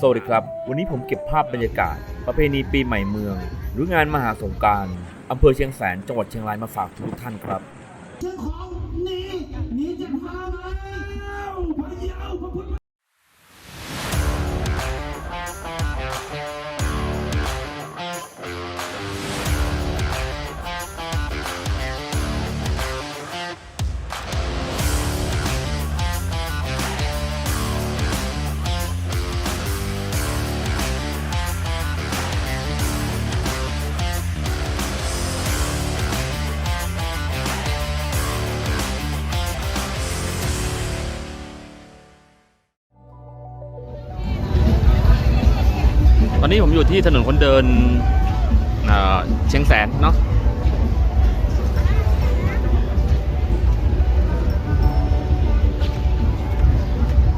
สวัสดีครับ วันนี้ผมเก็บภาพบรรยากาศ ประเพณีปีใหม่เมือง หรืองานมหาสงการอำเภอเชียงแสนจังหวัดเชียงรายมาฝากทุกท่านครับเจ้าของหนีหนีจะพาแล้วพะเยาพระพุทธ อนนี้ผมอยู่ที่ถนนคนเดินเชียงแสนเนาะ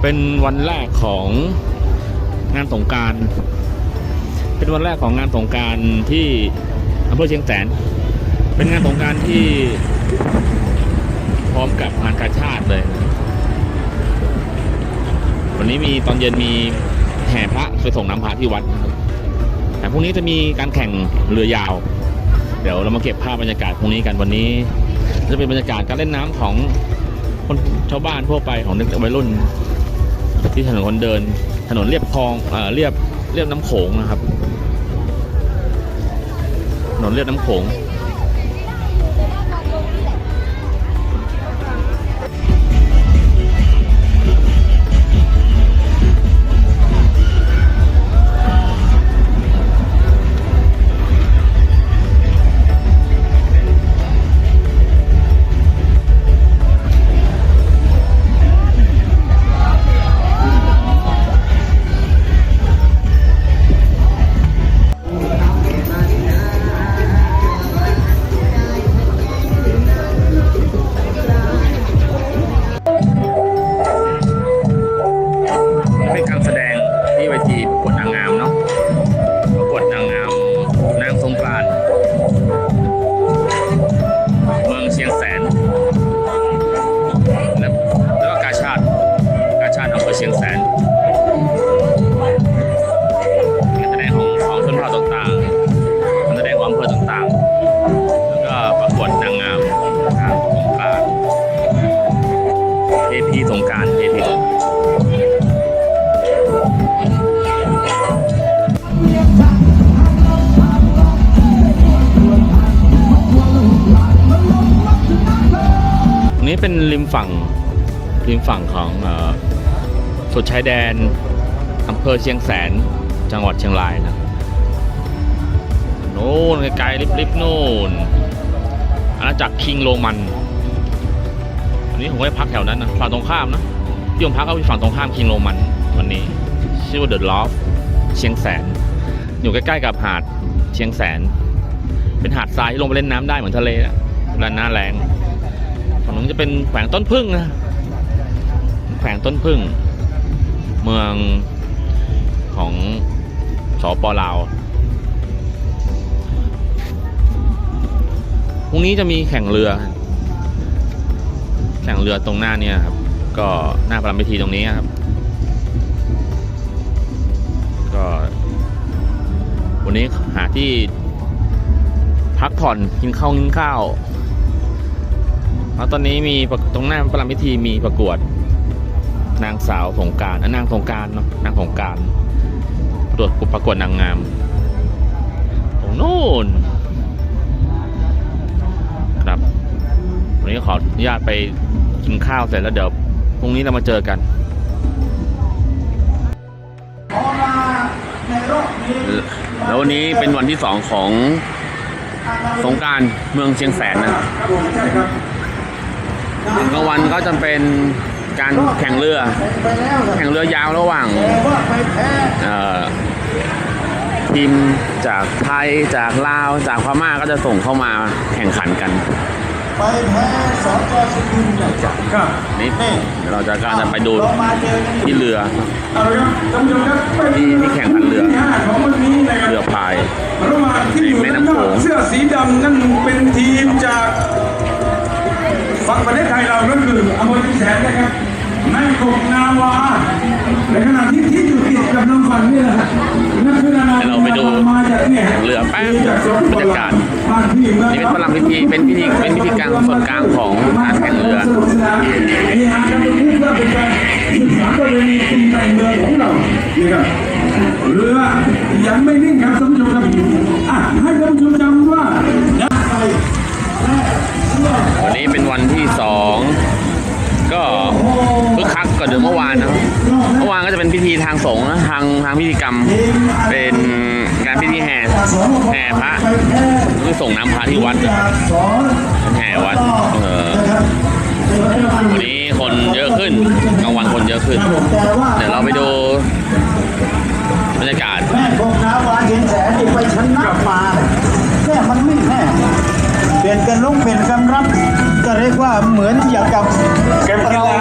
เป็นวันแรกของงานสงการ เป็นวันแรกของงานสงการที่อำเภอเชียงแสน เป็นงานสงการที่พร้อมกับงานกาชาติเลย วันนี้มีตอนเย็นมีแห่พระไปส่งน้ำพระที่วัดนะครับ แต่พรุ่งนี้จะมีการแข่งเรือยาว เดี๋ยวเรามาเก็บภาพบรรยากาศพรุ่งนี้กันวันนี้ จะเป็นบรรยากาศการเล่นน้ำของคนชาวบ้านทั่วไปของเด็กวัยรุ่น ที่ถนนคนเดิน ถนนเรียบคลองเอ่อเรียบเรียบน้ำโขงนะครับถนนเรียบน้ำโขง ชียงแสนการแสดงของของชนเผ่าต่างๆการแสดงของอำเภอต่างๆ แล้วก็ประกวดนางงามนางสงกรานต์เทพีสงกรารเทพีสงกรานต์ตรงนี้เป็นริมฝั่งริมฝั่งของ สุดชายแดนอำเภอเชียงแสนจังหวัดเชียงรายนะโน่นไกลๆลิบๆโน่นอาณาจักรคิงโรมันวันนี้ผมก็ไปพักแถวนั้นนะฝั่งตรงข้ามนะที่ผมพักก็อยู่ฝั่งตรงข้ามคิงโรมันวันนี้ ชื่อว่าเดอะลอฟเชียงแสน อยู่ใกล้ๆกับหาดเชียงแสน เป็นหาดทรายที่ลงไปเล่นน้ำได้เหมือนทะเลนะเวลาหน้าแรงฝั่งนู้นจะเป็นแขวงต้นพึ่งนะแขวงต้นพึ่ง เมืองของสปลาวพรุ่งนี้จะมีแข่งเรือ แข่งเรือตรงหน้าเนี่ยครับ ก็หน้าพระมพิธีตรงนี้ครับ ก็ วันนี้หาที่พักผ่อนกินข้าวกินข้าวแล้วตอนนี้มีตรงหน้าประลำพิธีมีประกวด นางสาวสงกรารนางสงกรารเนาะนางสงกรารประกวดประกวดนางงามตรงนู้นครับวันนี้ขออนุญาตไปกินข้าวเสร็จแล้วเดี๋ยวพรุ่งนี้เรามาเจอกันแล้ววันนี้เป็นวันที่สองของสงกรารเมืองเชียงแสนนะกลางวันก็จะเป็น การแข่งเรือ แข่งเรือยาวระหว่างเอ่อทีมจากไทยจากลาวจากพม่าก็จะส่งเข้ามาแข่งขันกันไปแพ้สจสุรินทร์เนี่ยครับนี่เดี๋ยวเราจะการจะไปดูเรามาเจอกันที่เรือเอาละครับท่านผู้ชมครับไปที่ที่แข่งขันเรือที่ห้าของวันนี้นะครับเรือพายระหว่างที่อยู่ในแม่ด้านน้ำนโขอกงเสื้อสีดำนั่นเป็นทีมจาก ฝั่งประเทศไทยเราก็คืออำเภอเชียงแสนนะครับในกบนาวาในขณะที่ที่อยู่ติดกับกับน้องฟันนี่แหละนักพิจารณาเดี๋ยวเราไปดูมาจากเนี่ยเรือแป๊บจากสปปบรรยากาศบ้านพี่เมืองนี่เป็นพลังพิธีเป็นพิธีเป็นพิธีกลางส่วนกลางของการแข่งเรือสนุกสนานมีอาการเป็นผู้เพื่อเป็นการศึกษาประเพณีปีใหม่เมืองของเรานี่ครับเรือยังไม่นิ่งครับท่านผู้ชมครับอะให้ท่านผู้ชมจำว่า วันนี้เป็นวันที่สองก็คึกคักกว่าเดิมเมื่อวานนะเมื่อวานก็จะเป็นพิธีทางสงฆ์นะทางทางพิธีกรรมเป็นการพิธีแห่แห่พระคือส่งน้ำพระที่วัดแห่วัดเออวันนี้คนเยอะขึ้นกลางวันคนเยอะขึ้น เดี๋ยวเราไปดูบรรยากาศแม่พงน้ำวานเห็นแสนไปชนะมาแม่มันไม่แน่ เปลี่ยนกันลงเปลี่ยนกันรับ ก็เรียกว่าเหมือนอย่างกับเก็บกีฬา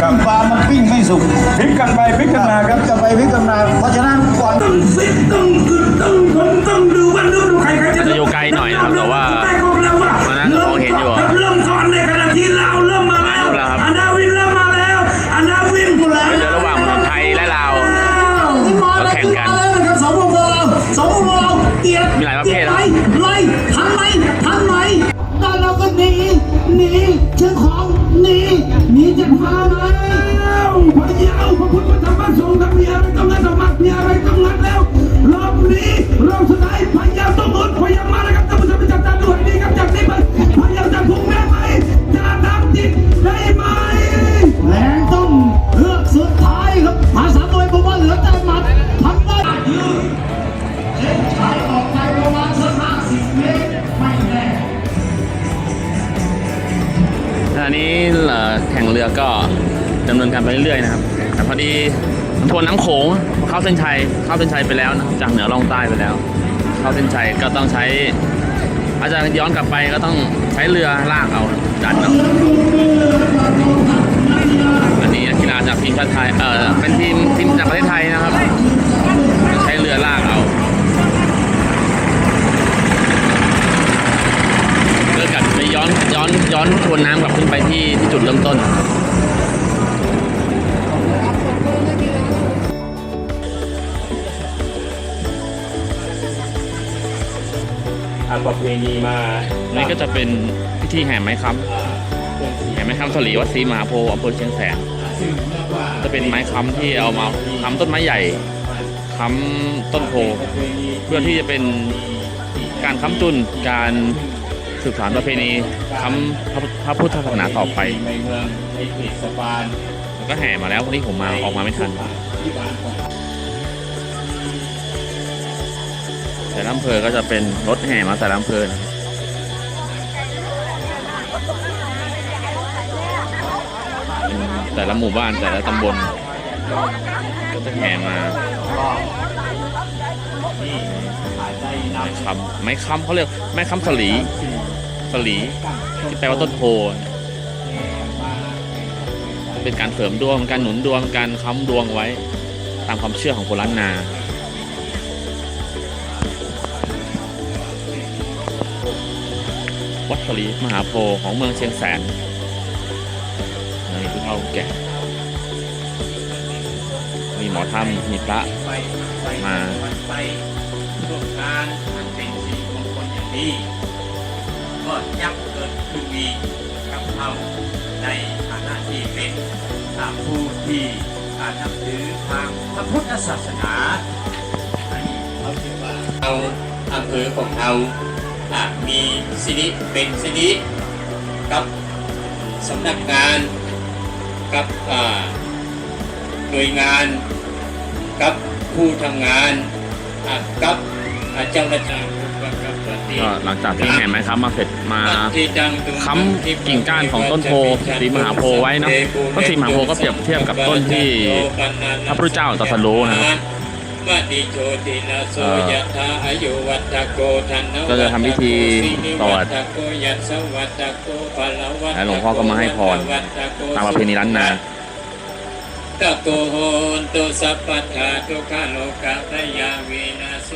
ครับปลามันปิ้งไม่สุกพลิกกันไปพลิกกันมาครับจะไปพิจารณาเพราะฉะนั้นก่อนต้องฟิตต้องกึดต้องผมต้องดูว่าดูดูใครใครจะจะอยู่ไกลหน่อยนะครับแต่ว่าได้ก็แล้วว่าวันนั้นมองเห็นอยู่อะเริ่มก่อนในขณะที่เราเริ่มมาแล้วครับอันดาวินเริ่มมาแล้วอันดาวินกูแล้วเป็นเรือระหว่างไทยและลาวแล้วแข่งกัน รือก็ดำเนินการไปเรื่อยๆนะครับ แต่พอดีทวนน้ำโขงเข้าเส้นชัยเข้าเส้นชัยไปแล้วนะครับจากเหนือลงใต้ไปแล้ว เข้าเส้นชัยก็ต้องใช้ อาจจะย้อนกลับไปก็ต้องใช้เรือลากเอาดันเนาะอันนี้กกีฬาจากทีมชาติไทยเออเป็นทีมทีมจากประเทศไทยนะครับ ใช้เรือลากเอา เพื่อกลับไปย้อน ย้อนย้อนทวนน้ำกลับขึ้นไปที่ที่จุดเริ่มต้นทางประเพณีมานี่ก็จะเป็นพิธีแห่ไม้ค้ำแห่ไม้ค้ำสลีวัดศรีมหาโพธิ์อำเภอเชียงแสนจะเป็นไม้ค้ำที่เอามาค้ำต้นไม้ใหญ่ค้ำต้นโพเพื่อที่จะเป็นการค้ำจุนการ สืบสานประเพณีค้ำพระพุทธศาสนาต่อไปมืองในเขตสปานแล้วก็แห่มาแล้ววันนี้ผมมาออกมาไม่ทันแต่ละอำเภอก็จะเป็นรถแห่มาแต่ละอำเภอนะแต่ละหมู่บ้านแต่ละตำบลก็จะแห่มา ไม้คำไม้คำเขาเรียกไม้คำสลีสลีที่แปลว่าต้นโพเป็นการเสริมดวงการหนุนดวงการค้ำดวงไว้ ตามความเชื่อของคนล้านนาวัดสลีมหาโพธิ์ของเมืองเชียงแสนนี่ผู้เฒ่าแก่มีหมอธรรมมีพระมา ไปร่วมงานมันเป็นสิริมงคลอย่างนี้ ก็ยักเกิดขึ้นมีกับเราในฐานะที่เป็นผู้ที่อานับถือทางพระพุทธศาสนาอันนี้เขาเรียกว่าเอาอำเภอของเราอ่ามีสิริเป็นสิริกับสำนักงานกับอ่าหน่วยงานกับผู้ทำงานกับ จ้าหน้าที่กับกับปฏิก็หลังจากที่แห่ไม้ค้ำมาเสร็จมาที่ดังตุงค้ำกิ่งก้านของต้นโพศรีมหาโพธิ์ไว้เนอะต้นศรีมหาโพธิ์ก็เปรียบเทียบกับต้นที่พระพุทธเจ้าตรัสรู้นะครับมติโชตินาโสเอ่อยะถาอายุวัตโกทันนก็จะทำพิธีตรวจวัตโกยัสสวัตโกภะละวัตโกและหลวงพ่อก็มาให้พรตามประเพณีล้านนาตะโกโหนตุสัพพทาทุกขโลกะพยาวินาโส